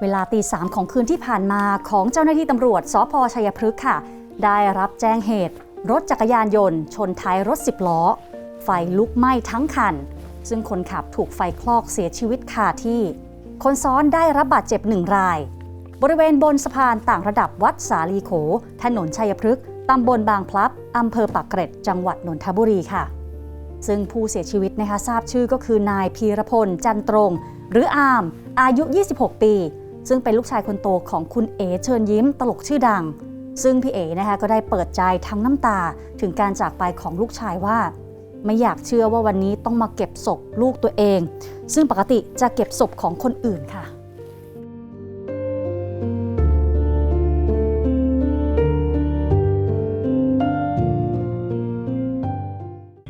เวลาตีสามของคืนที่ผ่านมาของเจ้าหน้าที่ตำรวจสพชัยพฤกษ์ค่ะ ได้รับแจ้งเหตุ รถจักรยานยนต์ ชนท้ายรถ10ล้อ ไฟลุกไหม้ทั้งคัน ซึ่งคนขับถูกไฟคลอกเสียชีวิตคาที่ คนซ้อนได้รับบาดเจ็บหนึ่งราย บริเวณบนสะพานต่างระดับวัดสาลีโข ถนนชัยพฤกษ์ตำบลบางพลับอำเภอปากเกร็ด จังหวัดนนทบุรีค่ะ ซึ่งผู้เสียชีวิตนะคะทราบชื่อก็คือนายพีรพลจันตรง หรืออาม อายุ 26 ปี ซึ่งเป็นลูกชายคนโตของคุณเอเชิญยิ้มตลกชื่อดัง ซึ่งพี่เอนะคะก็ได้เปิดใจทั้งน้ำตาถึงการจากไปของลูกชายว่า ไม่อยากเชื่อว่าวันนี้ต้องมาเก็บศพลูกตัวเอง ซึ่งปกติจะเก็บศพของคนอื่นค่ะ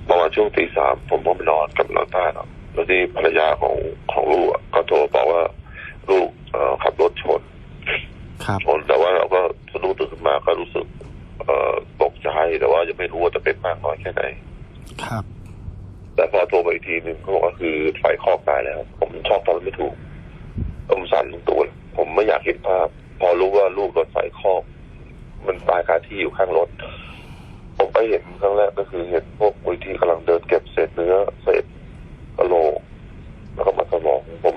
ประมาณช่วงตีสามผมก็ไปนอนกับนอนใต้เนาะแล้วที่ภรรยาของของลูกอะก็โทรบอกว่าลูกเอ่อขับรถชน ครับ ชนแต่ว่าเราก็สะดุ้งตื่นขึ้นมาก็รู้สึก เอ่อตกใจแต่ว่ายังไม่รู้ว่าจะเป็นมากน้อยแค่ไหนครับ แต่พอโทรไปอีกทีหนึงเขาบอกว่าคือไฟคอกตายแล้ว ผมชอบตอนไม่ถูกผมสั่นทั้งตัวเลยผมไม่อยากเห็นภาพ พอรู้ว่าลูกโดนไฟคอก มันตายคาที่อยู่ข้างรถ ผมไปเห็นครั้งแรกก็คือเห็นพวกมูลที่กำลังเดินเก็บเศษเนื้อเศษกระโหลกแล้วก็มันสมอง ผม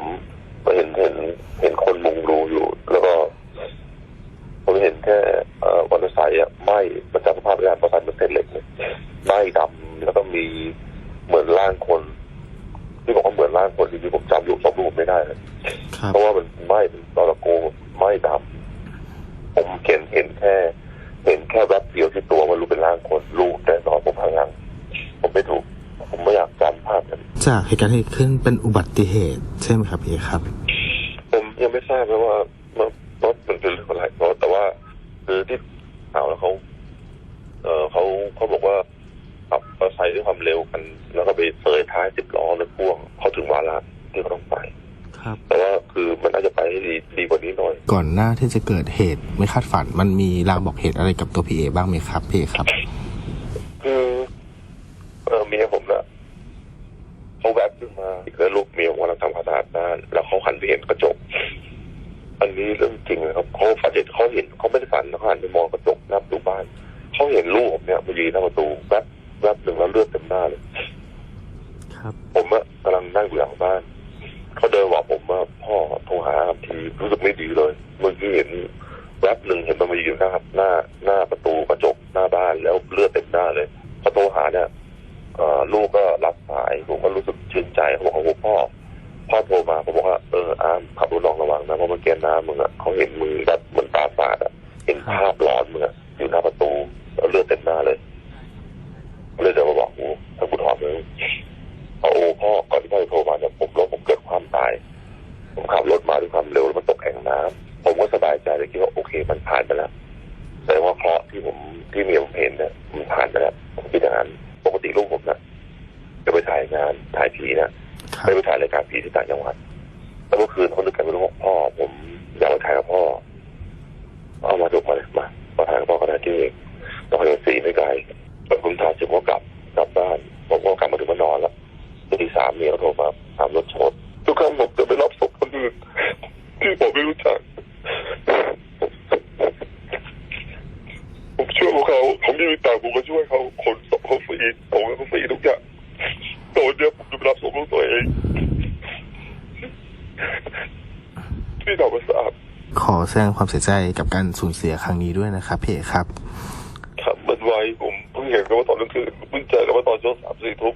ไปเห็นเห็นเห็นคนมุงดูอยู่ แล้วก็ ผมเห็นแค่ เอ่อวันไซค์อะไหม้มันจำสภาพไม่ได้เพราะไซค์มันเป็นเหล็กเลยไหม้ดำแล้วก็มีเหมือนร่างคน ที่บอกว่าเหมือนร่างคนจริงๆผมจำรูปสองรูปไม่ได้เลยครับเพราะว่ามันไหม้เป็นตอระโกไหม้ดำผมเห็นเห็นแค่ เห็นแค่แวบเดียวที่ตัวมันรู้เป็นร่างคนลูกแต่นอนผมพลังผมไม่ถูก ผมไม่อยากจำภาพนั้นจากเหตุการณ์ที่เกิดขึ้นเป็นอุบัติเหตุใช่ไหมครับพี่ครับ ผมยังไม่ทราบนะว่ารถรถมันเป็นเรื่องอะไรเพราะแต่ว่าคือที่ ข่าวแล้วเขาเออเขาเขาบอกว่าขับมอเตอร์ไซค์ด้วยความเร็วกัน แล้วก็ไปเสยท้ายสิบล้อแล้วพ่วงเขาถึงวาระที่เขาต้องไป ครับ แต่ว่าคือมันน่าจะไปให้ดีดีกว่านี้หน่อย ก่อนหน้าที่จะเกิดเหตุไม่คาดฝัน มันมีลางบอกเหตุอะไรกับตัวพี่เอบ้างไหมครับพี่ครับ คือเออเมียผมนะเขาแวบขึ้นมาแล้วลูกเมียผมกำลังทำความสะอาดบ้านแล้วเขาหันไปเห็นกระจก อันนี้เรื่องจริงนะครับเขาฝันเห็นเขาเห็นเขาไม่ได้ฝันเขาหันไปมองกระจกหน้าประตูบ้านเขาเห็นลูกผมเนี่ยมายืนหน้าประตูแวบแวบหนึ่งแล้วเลือดเต็มหน้าเลยครับ ผมอะกำลังนั่งอยู่หลังบ้านเขาเดินบอกผมว่าพ่อโทรหาทีรู้สึกไม่ดีเลย เมื่อกี้เห็นแวบหนึ่งเห็นมันมายืนหน้าหน้าหน้าประตูกระจกหน้าบ้านแล้วเลือดเต็มหน้าเลยพอโทรหาเนี่ยเอ่อลูกก็รับสายผมก็รู้สึกชื่นใจเขาบอกว่าโอ้พ่อพ่อโทรมาผมบอกว่าเอออามขับรถลองระวังนะเพราะเมื่อกี้น้ามึงอะเขาเห็นมึงแบบ พ่อก่อนที่พ่อจะโทรมาเนี่ยผมรถผมเกิดความตาย ผมขับรถมาด้วยความเร็วแล้วมันตกแอ่งน้ำผมก็สบายใจเลยคิดว่าโอเคมันผ่านไปแล้วแต่ว่าเคราะห์ที่ผมที่เมียผมเห็นเนี่ยมันผ่านไปแล้วผมคิดอย่างนั้นปกติลูกผมนะจะไปถ่ายงานถ่ายผีนะครัไปบไปถ่ายรายการผีที่ต่างจังหวัดแล้วเมื่อคืนเขานึกกันไม่รู้ว่าพ่อ ผมอยากไปถ่ายกับพ่อเอามาดูมาเลยมามาถ่ายกับพ่อก็ได้ที่นครศรีไม่ไกลแต่ผมถ่ายเสร็จผมก็กลับกลับบ้านผมก็กลับมาามเมียเขาโทรมาถามรถชนทุกครั้งผมจะไปรับศพคนอื่นที่ผมไม่รู้จัก ผมช่วยพวกเขาเขาไม่มีตังค์ผมก็ช่วยเขาขนศพเขาฟรีผมให้เขาฟรีทุกอย่างแตัวเดียวผมจะไปรับศพลูกตัวเองที่ดาวประสาทขอแสดงความเสียใจกับการสูญเสียครั้งนี้ด้วยนะครับพี่เอครับ ครับมันไวผมเพิ่งเห็นกันว่าตอนกลางคืนเพิ่งเจอกันว่าตอนช่วงสามสี่ทุ่ม